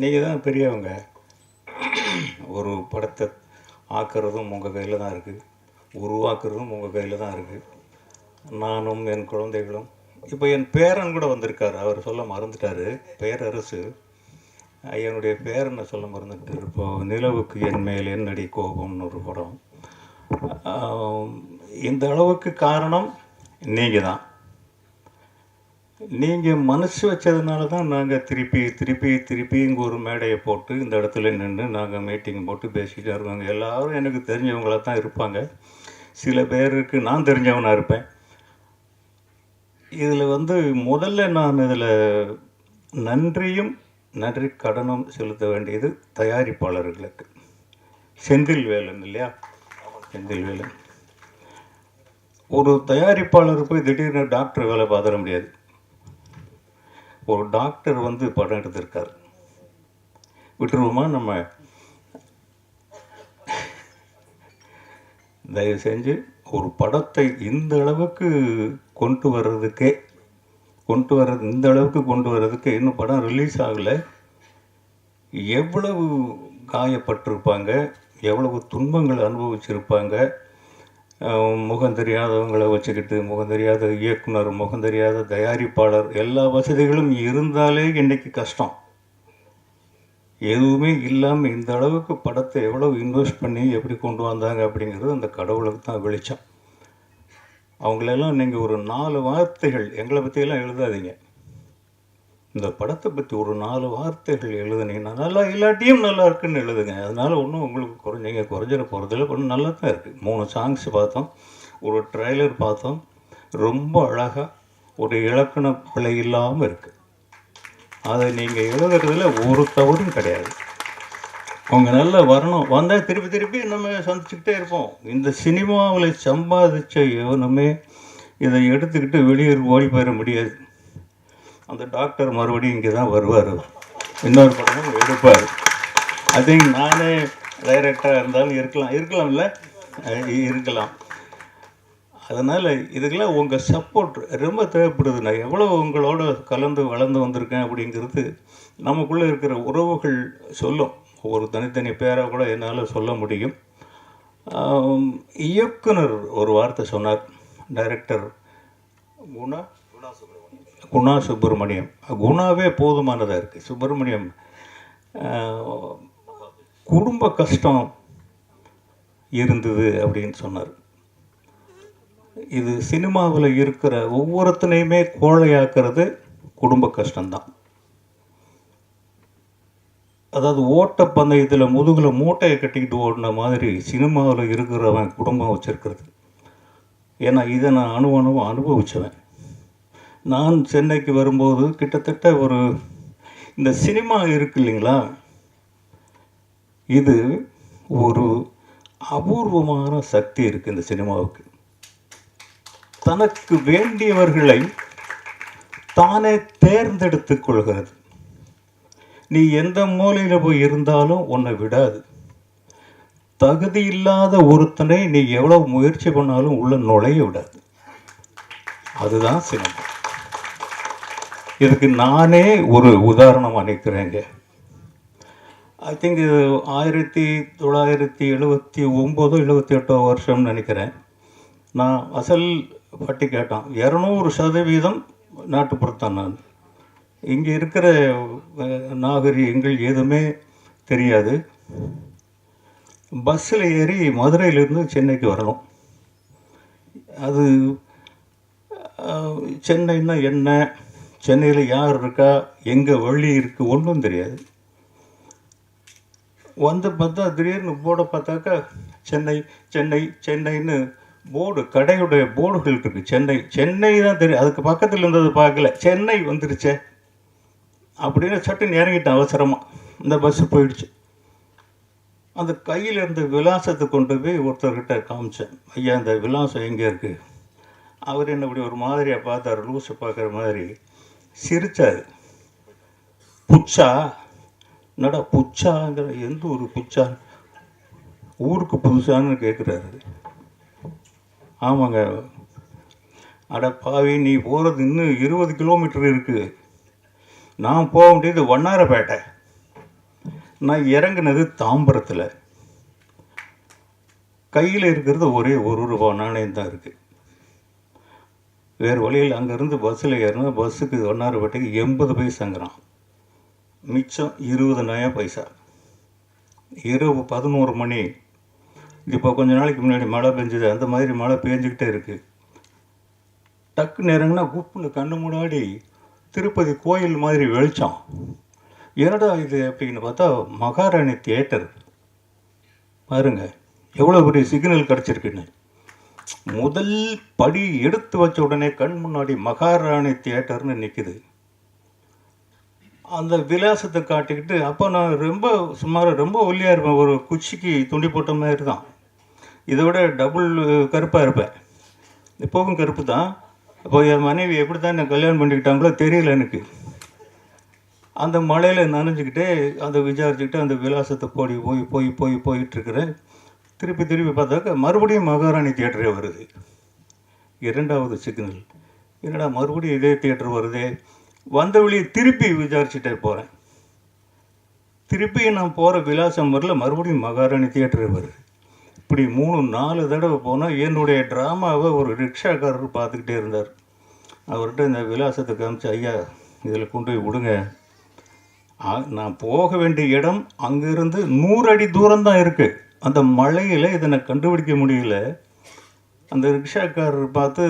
நீங்கள் தான் பெரியவங்க. ஒரு படத்தை ஆக்கிறதும் உங்கள் கையில் தான் இருக்குது உருவாக்குறதும் உங்கள் கையில் தான் இருக்குது நானும் என் குழந்தைகளும் இப்போ என் பேரன் கூட வந்திருக்காரு. அவர் சொல்ல மறந்துட்டாரு. பேரரசு. என்னுடைய பேரனை சொல்ல மறந்துட்டு இப்போ நிலவுக்கு என் மேல் என்னடி கோபம்னு ஒரு படம். இந்த அளவுக்கு காரணம் நீங்கள் தான் நீங்கள் மனசு வச்சதுனால தான் நாங்கள் திருப்பி திருப்பி திருப்பி இங்கே ஒரு மேடையை போட்டு இந்த இடத்துல நின்று நாங்கள் மீட்டிங் போட்டு பேசிகிட்டே இருக்கோங்க. எல்லோரும் எனக்கு தெரிஞ்சவங்களாக தான் இருப்பாங்க. சில பேருக்கு நான் தெரிஞ்சவனாக இருப்பேன். இதில் வந்து முதல்ல நான் இதில் நன்றியும் நன்றி கடனும் செலுத்த வேண்டியது தயாரிப்பாளர்களுக்கு. செந்தில் வேலன் இல்லையா? செந்தில் வேலன். ஒரு தயாரிப்பாளர் போய் திடீர்னு டாக்டர் வேலை பார்த்துட முடியாது. ஒரு டாக்டர் வந்து படம் எடுத்திருக்கார். விட்டுருவோமா நம்ம? தயவு செஞ்சு ஒரு படத்தை இந்த அளவுக்கு கொண்டு வர்றதுக்கே கொண்டு வர்றது இந்த அளவுக்கு கொண்டு வர்றதுக்கு இன்னும் படம் ரிலீஸ் ஆகலை. எவ்வளவு காயப்பட்டிருப்பாங்க எவ்வளவு துன்பங்கள் அனுபவிச்சிருப்பாங்க முகம் தெரியாதவங்களை வச்சுக்கிட்டு முகம் தெரியாத இயக்குனர் முகம் தெரியாத தயாரிப்பாளர் எல்லா வசதிகளும் இருந்தாலே இன்றைக்கி கஷ்டம். எதுவுமே இல்லாமல் இந்த அளவுக்கு படத்தை எவ்வளோ இன்வெஸ்ட் பண்ணி எப்படி கொண்டு வந்தாங்க அப்படிங்கிறது அந்த கடவுளுக்கு தான் வெளிச்சம். அவங்களெல்லாம் நீங்கள் ஒரு நாலு வார்த்தைகள் எங்களை பற்றியெல்லாம் எழுதாதீங்க. இந்த படத்தை பற்றி ஒரு நாலு வார்த்தைகள் எழுதுனீங்கன்னா நல்லா இல்லாட்டியும் நல்லா இருக்குன்னு எழுதுங்க. அதனால் ஒன்றும் உங்களுக்கு குறைஞ்சிங்க குறைஞ்சிட போகிறதில்ல ஒன்றும் நல்லா தான் இருக்குது மூணு சாங்ஸ் பார்த்தோம். ஒரு ட்ரைலர் பார்த்தோம். ரொம்ப அழகாக ஒரு இலக்கண பிழை இல்லாமல் இருக்குது அதை நீங்கள் எழுதுறதுல ஒரு தவறும் கிடையாது. அவங்க நல்லா வரணும். வந்தால் திருப்பி திருப்பி நம்ம சந்திச்சுக்கிட்டே இருப்போம். இந்த சினிமாவில் சம்பாதிச்ச எவனுமே இதை எடுத்துக்கிட்டு வெளியே ஓடி போயிட முடியாது. அந்த டாக்டர் மறுபடியும் இங்கே தான் வருவார். இன்னொரு படமும் எடுப்பார். ஐ திங்க் நானே டைரக்டராக இருந்தாலும் இருக்கலாம். இருக்கலாம்ல இருக்கலாம். அதனால் இதுக்கெல்லாம் உங்கள் சப்போர்ட் ரொம்ப தேவைப்படுது. நான் எவ்வளோ உங்களோட கலந்து வளர்ந்து வந்திருக்கேன் அப்படிங்கிறது நமக்குள்ளே இருக்கிற உறவுகள் சொல்லும். ஒரு தனித்தனி பேராக கூட என்னால் சொல்ல முடியும். இயக்குனர் ஒரு வார்த்தை சொன்னார். டைரக்டர் குணா? குணா சுப்பிரமணியம். குணாவே போதுமானதாக இருக்குது சுப்பிரமணியம் குடும்ப கஷ்டம் இருந்தது அப்படின்னு சொன்னார். இது சினிமாவில் இருக்கிற ஒவ்வொருத்தனையுமே கோழையாக்குறது குடும்ப கஷ்டம்தான். அதாவது ஓட்டப்பந்தயத்தில் முதுகில் மூட்டையை கட்டிக்கிட்டு ஓடின மாதிரி சினிமாவில் இருக்கிறவன் குடும்பம் வச்சுருக்கிறது. ஏன்னா இதை நான் அணு அணுவும் அனுபவிச்சவன். நான் சென்னைக்கு வரும்போது கிட்டத்தட்ட ஒரு இந்த சினிமா இருக்கு இல்லைங்களா? இது ஒரு அபூர்வமான சக்தி இருக்குது இந்த சினிமாவுக்கு. தனக்கு வேண்டியவர்களை தானே தேர்ந்தெடுத்து கொள்கிறது. நீ எந்த மூலையில் போய் இருந்தாலும் உன்னை விடாது. தகுதி இல்லாத ஒருத்தனை நீ எவ்வளவு முயற்சி பண்ணாலும் உள்ள நுழைய விடாது. அதுதான் சினிமா இதுக்கு நானே ஒரு உதாரணம் அளிக்கிறேங்க ஐ திங்க் இது ஆயிரத்தி தொள்ளாயிரத்தி எழுபத்தி ஒம்போதோ எழுபத்தி எட்டோ வருஷம்னு நினைக்கிறேன். நான் அசல் பட்டி கேட்டான். இரநூறு சதவீதம் நாட்டுப்புறத்தான் நான். இங்கே இருக்கிற நாகரிகங்கள் எதுவுமே தெரியாது. பஸ்ஸில் ஏறி மதுரையிலேருந்து சென்னைக்கு வரணும். அது சென்னைன்னா என்ன? சென்னையில் யார் இருக்கா? எங்கே வழி இருக்குது ஒன்றும் தெரியாது. வந்து பார்த்தா திடீர்னு போர்டை பார்த்தாக்கா சென்னை சென்னை சென்னைன்னு போர்டு கடையுடைய போர்டுகள் இருக்குது சென்னை சென்னை தான் தெரியும் அதுக்கு பக்கத்தில் இருந்தது பார்க்கல. சென்னை வந்துருச்சே. அப்படின்னு சட்டுன்னு இறங்கிட்டேன் அவசரமாக இந்த பஸ்ஸு போயிடுச்சு. அந்த கையில் இருந்த விலாசத்தை கொண்டு போய் ஒருத்தர்கிட்ட காமிச்சேன். ஐயா இந்த விலாசம் எங்கே இருக்குது அவர் என்ன இப்படி ஒரு மாதிரியாக பார்த்தார் லூஸை பார்க்குற மாதிரி. சிரித்தார் புச்சா? என்னடா புச்சாங்கிற எந்த ஒரு புச்சா? ஊருக்கு புதுசான்னு கேட்குறாரு. ஆமாங்க. அட பாவி நீ போகிறது இன்னும் இருபது கிலோமீட்டர் இருக்குது நான் போக வேண்டியது வண்ணாரப்பேட்டை. நான் இறங்குனது தாம்பரத்தில். கையில் இருக்கிறது ஒரே ஒரு ரூபா நாணயம் தான் இருக்குது வேறு வழியில் அங்கேருந்து பஸ்ஸில் ஏறினா பஸ்ஸுக்கு ஒன்னாரப்பட்டிக்கு எண்பது பைசாங்கிறான். மிச்சம் இருபது நயா பைசா. இரவு பதினோரு மணி. இப்போ கொஞ்ச நாளைக்கு முன்னாடி மழை பெஞ்சுது. அந்த மாதிரி மழை பெஞ்சிக்கிட்டே இருக்குது டக்குன்னு இறங்கினா குப்புன்னு கண்ணு முன்னாடி திருப்பதி கோயில் மாதிரி வெளிச்சம் என்னடா இது அப்படின்னு பார்த்தா மகாராணி தியேட்டர் பாருங்க எவ்வளோ பெரிய சிக்னல் கிடச்சிருக்குன்னு. முதல் படி எடுத்து வச்ச உடனே கண் முன்னாடி மகாராணி தியேட்டர்னு நிற்குது அந்த விலாசத்தை காட்டிக்கிட்டு அப்போ நான் ரொம்ப சுமார் ரொம்ப ஒல்லியாக இருப்பேன். ஒரு குச்சிக்கு துண்டி போட்ட மாதிரி தான். இதை விட டபுள் கருப்பாக இருப்பேன். இப்போவும் கருப்பு தான். அப்போ என் மனைவி எப்படி தான் என்னை கல்யாணம் பண்ணிக்கிட்டாங்களோ தெரியல எனக்கு. அந்த மலையில் நனைஞ்சிக்கிட்டே அதை விசாரிச்சுக்கிட்டு அந்த விலாசத்தை போய் போய் போய் போய் போயிட்டுருக்கிறேன். திருப்பி திருப்பி பார்த்தாக்க மறுபடியும் மகாராணி தியேட்டரே வருது. இரண்டாவது சிக்னல். என்னடா மறுபடியும் இதே தியேட்டர் வருதே? வந்த வழியை திருப்பி விசாரிச்சுட்டே போகிறேன் திருப்பி நான் போகிற விலாசம் வரல மறுபடியும் மகாராணி தியேட்டரே வருது. இப்படி மூணு நாலு தடவை போனால் என்னுடைய ட்ராமாவை ஒரு ரிக்ஷாக்காரர் பார்த்துக்கிட்டே இருந்தார். அவர்கிட்ட இந்த விலாசத்தை காமிச்சு ஐயா இதில் கொண்டு போய் விடுங்க. நான் போக வேண்டிய இடம் அங்கேருந்து நூறு அடி தூரம் தான் இருக்குது அந்த மழையில் இதை நான் கண்டுபிடிக்க முடியல. அந்த ரிக்ஷாக்காரர் பார்த்து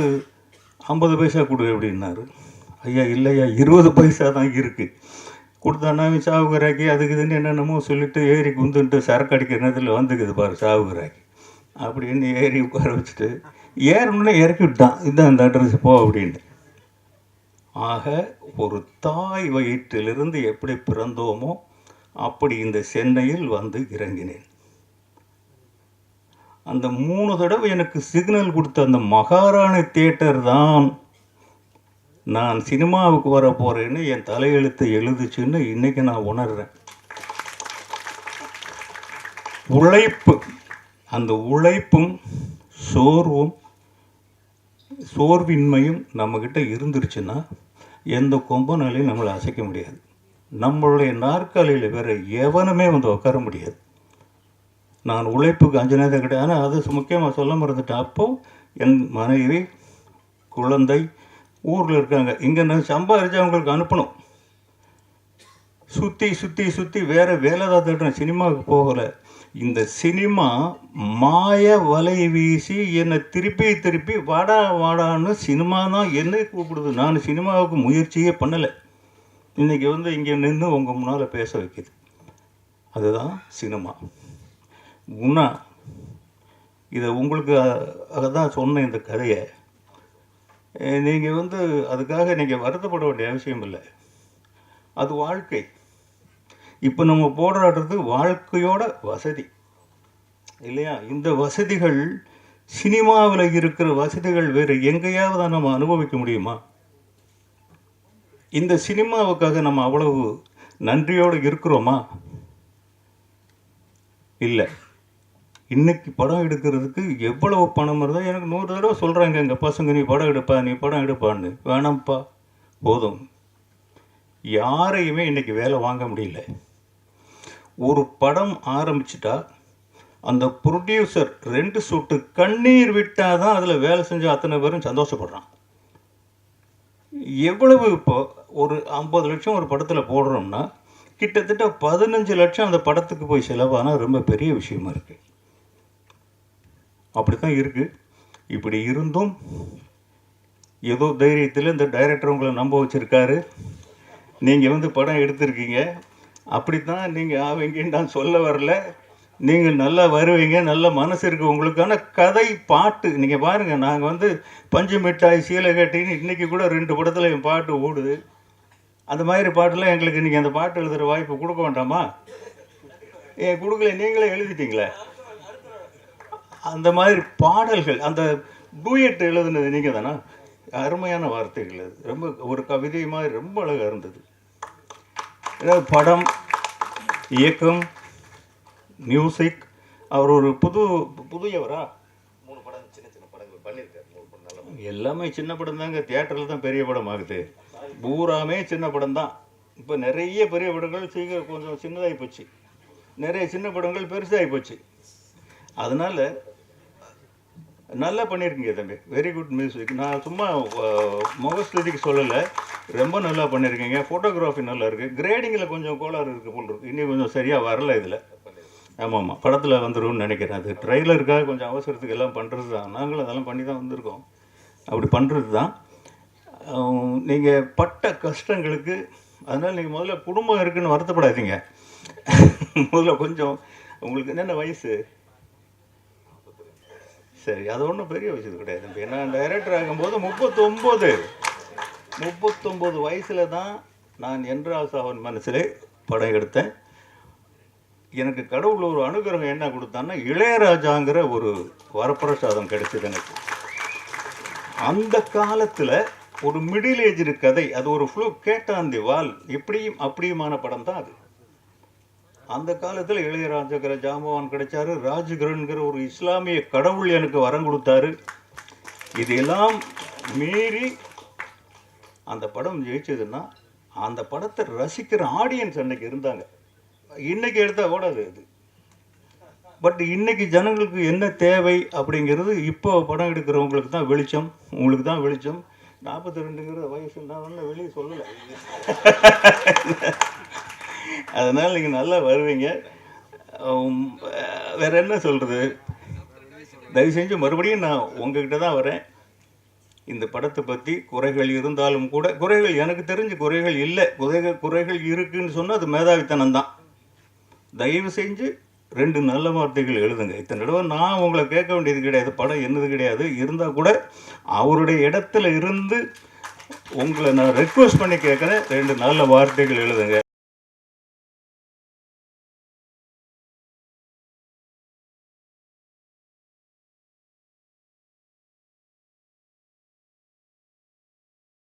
ஐம்பது பைசா கொடு அப்படின்னாரு. ஐயா இல்லையா இருபது பைசா தான் இருக்குது கொடுத்தானா சாவுகராக்கி அதுக்கு இதுன்னு என்னென்னமோ சொல்லிட்டு ஏறி குந்துன்ட்டு சரக்கு அடிக்கிற நேரத்தில் வந்துக்குது பாரு சாவுகராக்கி அப்படின்னு ஏறி உட்கார வச்சுட்டு ஏறணுன்னே இறக்கி விட்டான். இதான் இந்த அட்ரஸ் போ அப்படின்ட்டு. ஆக ஒரு தாய் வயிற்றிலிருந்து எப்படி பிறந்தோமோ அப்படி இந்த சென்னையில் வந்து இறங்கினேன். அந்த மூணு தடவை எனக்கு சிக்னல் கொடுத்த அந்த மகாராணி தியேட்டர் தான் நான் சினிமாவுக்கு வர போகிறேன்னு என் தலையெழுத்தை எழுதுச்சுன்னு இன்றைக்கி நான் உணர்கிறேன் உழைப்பு. அந்த உழைப்பும் சோர்வும் சோர்வின்மையும் நம்மக்கிட்ட இருந்துருச்சுன்னா எந்த கொம்பனாலையும் நம்மளை அசைக்க முடியாது. நம்மளுடைய நாற்காலியில் வேற எவனுமே வந்து உட்கார முடியாது. நான் உழைப்புக்கு அஞ்சனதே கிடையாது ஆனால் அது முக்கியமாக சொல்ல மறந்துட்டேன். அப்போது என் மனைவி குழந்தை ஊரில் இருக்காங்க. இங்கே நான் சம்பாதிச்சு அவங்களுக்கு அனுப்பணும். சுற்றி சுற்றி சுற்றி வேறு வேலை தான் தேடுறேன் சினிமாவுக்கு போகலை. இந்த சினிமா மாய வலை வீசி என்னை திருப்பி திருப்பி வாடா வாடான்னு சினிமா தான் என்னை கூப்பிடுது. நான் சினிமாவுக்கு முயற்சியே பண்ணலை. இன்னைக்கு வந்து இங்கே நின்று உங்கள் முன்னால் பேச வைக்குது. அதுதான் சினிமா. உண்ணா இதை உங்களுக்கு தான் சொன்ன இந்த கதையை நீங்கள் வந்து அதுக்காக நீங்கள் வருத்தப்பட வேண்டிய அவசியம் இல்லை. அது வாழ்க்கை. இப்போ நம்ம போராடுறது வாழ்க்கையோட வசதி. இல்லையா? இந்த வசதிகள் சினிமாவில் இருக்கிற வசதிகள் வேறு எங்கேயாவது நம்ம அனுபவிக்க முடியுமா? இந்த சினிமாவுக்காக நம்ம அவ்வளவு நன்றியோடு இருக்கிறோமா? இல்லை. இன்னைக்கு படம் எடுக்கிறதுக்கு எவ்வளவு பணம் இருந்தால் எனக்கு நூறு தடவை சொல்கிறாங்க எங்கள் பசங்க நீ படம் எடுப்பா நீ படம் எடுப்பான்னு. வேணாம்ப்பா. போதும். யாரையுமே இன்றைக்கி வேலை வாங்க முடியல. ஒரு படம் ஆரம்பிச்சிட்டா அந்த ப்ரொடியூசர் ரெண்டு சொட்டு கண்ணீர் விட்டால் தான் அதில் வேலை செஞ்ச அத்தனை பேரும் சந்தோஷப்படுறான். எவ்வளவு இப்போ ஒரு ஐம்பது லட்சம் ஒரு படத்தில் போடுறோம்னா கிட்டத்தட்ட பதினஞ்சு லட்சம் அந்த படத்துக்கு போய் செலவானால் ரொம்ப பெரிய விஷயமா இருக்குது அப்படி தான் இருக்குது இப்படி இருந்தும் ஏதோ தைரியத்தில் இந்த டைரக்டர் உங்களை நம்ப வச்சுருக்காரு. நீங்கள் வந்து படம் எடுத்திருக்கீங்க. அப்படித்தான் நீங்கள் ஆவீங்கன்னு நான் சொல்ல வரல. நீங்கள் நல்லா வருவீங்க நல்ல மனசு இருக்கு. உங்களுக்கான கதை பாட்டு நீங்கள் பாருங்கள் நாங்கள் வந்து பஞ்சு மிட்டாய் சீலை கட்டின்னு இன்றைக்கி கூட ரெண்டு படத்தில் என் பாட்டு ஓடுது. அந்த மாதிரி பாட்டெலாம் எங்களுக்கு நீங்கள் அந்த பாட்டு எழுதுகிற வாய்ப்பு கொடுக்க வேண்டாமா? ஏன் கொடுக்கல நீங்களே எழுதிட்டீங்களே? அந்த மாதிரி பாடல்கள் அந்த டூயட் எழுதுனது நீங்கள் தானா அருமையான வார்த்தைகள் அது. ரொம்ப ஒரு கவிதை மாதிரி ரொம்ப அழகாக இருந்தது. ஏதாவது படம் இயக்கம் மியூசிக் அவர் ஒரு புது புதியவரா மூணு படம் சின்ன சின்ன படங்கள் பண்ணியிருக்காரு. மூணு படம் எல்லாமே சின்ன படம் தாங்க. தியேட்டரில் தான் பெரிய படம் ஆகுது. பூராமே சின்ன படம் தான். இப்போ நிறைய பெரிய படங்கள் சீக்கிரம் கொஞ்சம் சின்னதாகி போச்சு. நிறைய சின்ன படங்கள் பெருசாகி போச்சு. அதனால் நல்லா பண்ணியிருக்கீங்க தம்பி. வெரி குட் மியூசிக் நான் சும்மா முகஸ்திதிக்கு முகஸ்துதிக்கு சொல்லலை. ரொம்ப நல்லா பண்ணியிருக்கீங்க ஃபோட்டோகிராஃபி நல்லா இருக்குது கிரேடிங்கில் கொஞ்சம் கோளாறு இருக்குது போல் இருக்குது இன்னும் கொஞ்சம் சரியாக வரல இதில். ஆமாம். ஆமாம் படத்தில் வந்துரும்னு நினைக்கிறேன். அது ட்ரெய்லருக்காக கொஞ்சம் அவசரத்துக்கு எல்லாம் பண்ணுறது தான். நாங்களும் அதெல்லாம் பண்ணி தான் வந்திருக்கோம். அப்படி பண்ணுறது தான். நீங்கள் பட்ட கஷ்டங்களுக்கு அதனால் நீங்கள் முதல்ல குடும்பம் இருக்குன்னு வருத்தப்படாதீங்க. முதல்ல கொஞ்சம் உங்களுக்கு என்னென்ன வயசு? சரி அது ஒன்றும் பெரிய விஷயம் கிடையாது. இப்போ நான் டைரக்டர் ஆகும்போது முப்பத்தொம்போது. முப்பத்தொம்போது வயசில் தான் நான் என்றாசாவன் மனசிலே படம் எடுத்தேன் எனக்கு கடவுள் ஒரு அனுகிரகம் என்ன கொடுத்தான்னா இளையராஜாங்கிற ஒரு வரப்பிரசாதம் கிடைச்சது எனக்கு. அந்த காலத்தில் ஒரு மிடில் ஏஜ் கதை அது ஒரு ஃப்ளூ கேட்டாந்தி வால் இப்படியும் அப்படியுமான படம் தான் அது. அந்த காலத்தில் இளையராஜகிற ஜாம்பவான் கிடைச்சாரு. ராஜகிரன்கிற ஒரு இஸ்லாமிய கடவுள் எனக்கு வரம் கொடுத்தாரு. இதெல்லாம் மீறி அந்த படம் ஜெயிச்சதுன்னா அந்த படத்தை ரசிக்கிற ஆடியன்ஸ் அன்னைக்கு இருந்தாங்க. இன்னைக்கு எடுத்தால் ஓடாது அது. பட் இன்னைக்கு ஜனங்களுக்கு என்ன தேவை அப்படிங்கிறது இப்போ படம் எடுக்கிறவங்களுக்கு தான் வெளிச்சம். உங்களுக்கு தான் வெளிச்சம். நாற்பத்தி ரெண்டுங்கிற வயசு நான் வெளியே சொல்லலை. அதனால் நீங்கள் நல்லா வருவீங்க. வேறு என்ன சொல்கிறது தயவு செஞ்சு மறுபடியும் நான் உங்ககிட்ட தான் வரேன். இந்த படத்தை பற்றி குறைகள் இருந்தாலும் கூட குறைகள் எனக்கு தெரிஞ்ச குறைகள் இல்லை. குறைகள் குறைகள் இருக்குன்னு சொன்னால் அது மேதாவித்தனம் தான். தயவு செஞ்சு ரெண்டு நல்ல வார்த்தைகள் எழுதுங்க. இத்தனை தடவை நான் உங்களை கேட்க வேண்டியது கிடையாது. படம் என்னது கிடையாது. இருந்தால் கூட அவருடைய இடத்துல இருந்து உங்களை நான் ரெக்வஸ்ட் பண்ணி கேட்குறேன். ரெண்டு நல்ல வார்த்தைகள் எழுதுங்க.